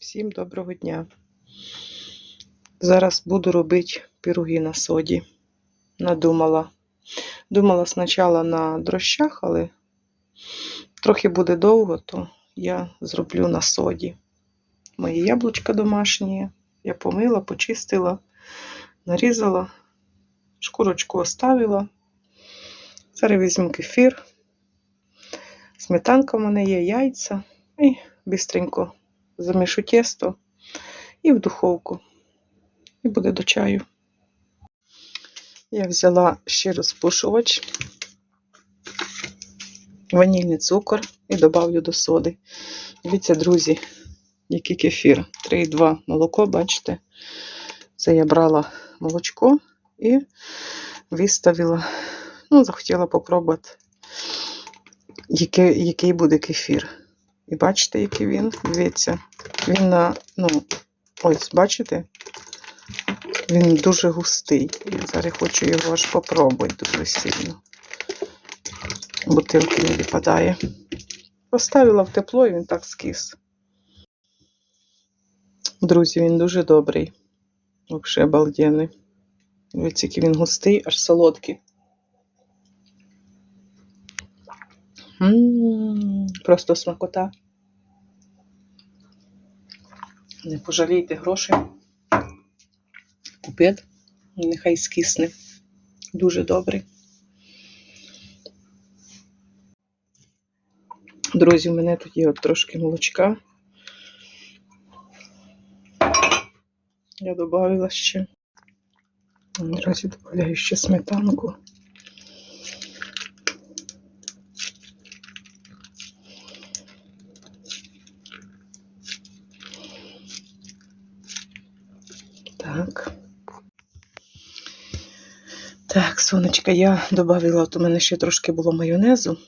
Всім доброго дня. Зараз буду робити пироги на соді. Надумала. Думала спочатку на дрощах, але трохи буде довго, то я зроблю на соді. Мої яблучка домашні. Я помила, почистила, нарізала, шкурочку оставила. Зараз візьму кефір. Сметанка в мене є, яйця. І бистренько замішу тісто і в духовку. І буде до чаю. Я взяла ще розпушувач, ванільний цукор і додавлю до соди. Дивіться, друзі, який кефір. 3,2 молоко, бачите? Це я брала молочко і виставила. Ну, захотіла попробувати, який, який буде кефір. І бачите, який він? Дивіться, він на, ну, ось, бачите? Він дуже густий. Я зараз хочу його аж попробувати дуже сильно. Бутилки не випадає. Поставила в тепло і він так скис. Друзі, він дуже добрий. Взагалі обалденний. Дивіться, який він густий, аж солодкий. М, Просто смакота. Не пожалійте грошей. Купіть. Нехай скисне. Дуже добрий. Друзі, у мене тут є от трошки молочка. Я додавила ще. Друзі, додаю ще сметанку. Так. Так, сонечка, я додавила, от у мене ще трошки було майонезу.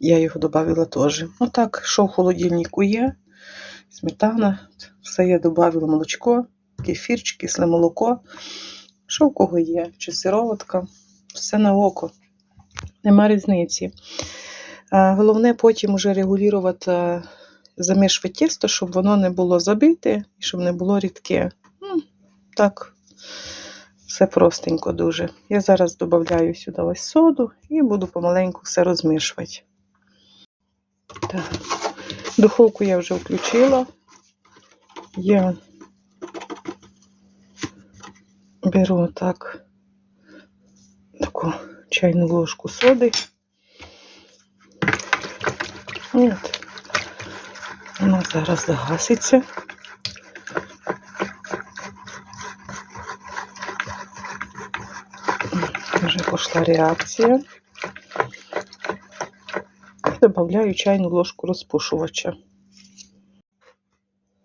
Я його додавила теж. Отак, що в холодильнику є, сметана, все я додавила молочко, кефірчик, кисле молоко. Що в кого є? Чи сироватка, все на око. Нема різниці. Головне потім уже регулювати, замішувати тісто, щоб воно не було забите і щоб не було рідке. Так, все простенько дуже. Я зараз додаю сюди ось соду і буду помаленьку все розмішувати. Так. Духовку я вже включила. Я беру так таку чайну ложку соди. От. Вона зараз загаситься. Вже пішла реакція. І додаю чайну ложку розпушувача.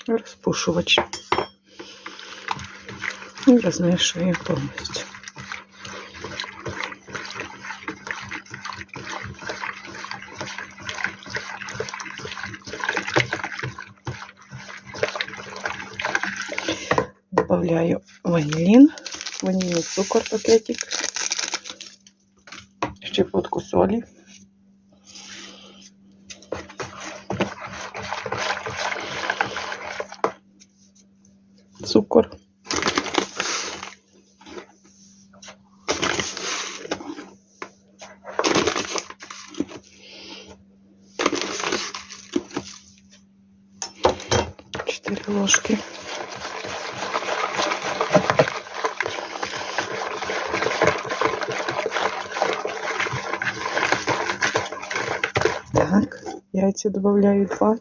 Розпушувач. І розмішую повністю. Добавляю ванилин, ванильный цукор пакетик, щепотку соли. Цукор. Четыре ложки. Яйця добавляю два.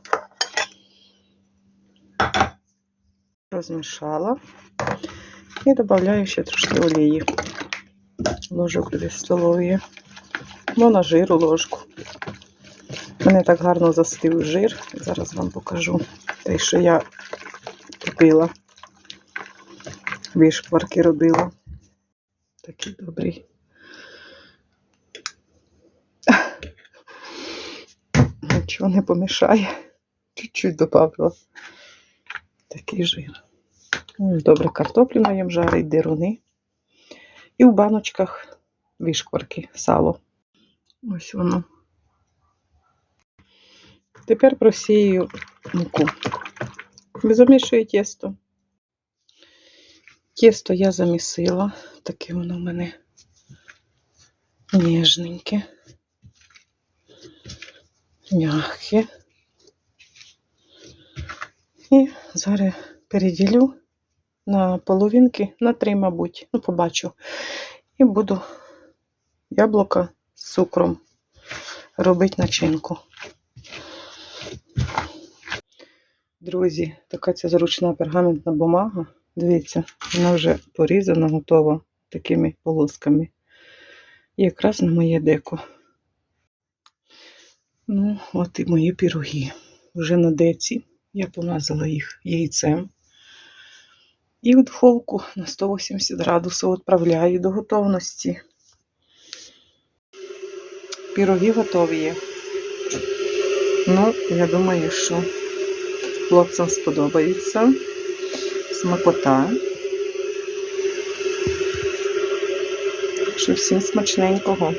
Розмішала. І додаю ще трошки олії. Ложок дві столові. Ну, на жиру ложку. Мене так гарно застив жир. Зараз вам покажу те, що я купила. Вишкварки робила. Такий добрий. Нічого не помішає. Чуть-чуть добавила. Такий жир. Добре, картоплю наєм жарить, дируни. І в баночках вишкварки, сало. Ось воно. Тепер просію муку. Замішую тісто. Тісто я замісила, таке воно в мене ніжненьке, м'яке. І зараз переділю на половинки, на три, мабуть, ну, побачу. І буду яблука з цукром робити начинку. Друзі, така ця зручна пергаментна бумага. Дивіться, вона вже порізана, готова такими полосками. І якраз на моє деко. Ну, от і мої піроги. Вже на деці. Я помазала їх яйцем. І в духовку на 180 градусів відправляю до готовності. Піроги готові. Ну, я думаю, що хлопцям сподобається. Смакота. Що всім смачненького.